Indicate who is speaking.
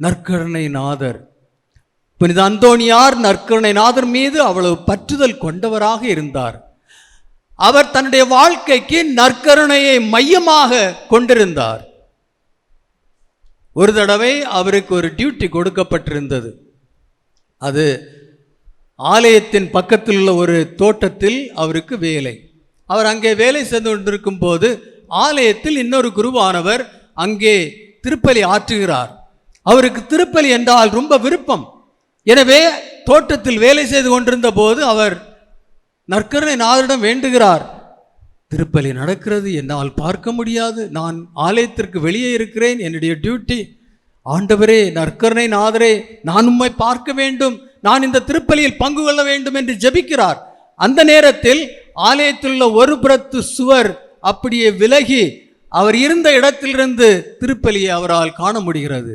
Speaker 1: நற்கருணை நாதர். புனித அந்தோணியார் நற்கருணை நாதர் மீது அவ்வளவு பற்றுதல் கொண்டவராக இருந்தார். அவர் தன்னுடைய வாழ்க்கைக்கு நற்கருணையை மையமாக கொண்டிருந்தார். ஒரு தடவை அவருக்கு ஒரு டியூட்டி கொடுக்கப்பட்டிருந்தது. அது ஆலயத்தின் பக்கத்தில் உள்ள ஒரு தோட்டத்தில் அவருக்கு வேலை. அவர் அங்கே வேலை செய்து கொண்டிருக்கும் போது ஆலயத்தில் இன்னொரு குருவானவர் அங்கே திருப்பலி ஆற்றுகிறார். அவருக்கு திருப்பலி என்றால் ரொம்ப விருப்பம். எனவே தோட்டத்தில் வேலை செய்து கொண்டிருந்த போது அவர் நற்கருணை நாதரிடம் வேண்டுகிறார். திருப்பலி நடக்கிறது என்னால் பார்க்க முடியாது. நான் ஆலயத்திற்கு வெளியே இருக்கிறேன். என்னுடைய டியூட்டி ஆண்டவரே நற்கருணை நாதரே நான் உம்மை பார்க்க வேண்டும். நான் இந்த திருப்பலியில் பங்கு கொள்ள வேண்டும் என்று ஜெபிக்கிறார். அந்த நேரத்தில் ஆலயத்தில் உள்ள ஒரு புறத்து சுவர் அப்படியே விலகி அவர் இருந்த இடத்திலிருந்து திருப்பலியை அவரால் காண முடிகிறது.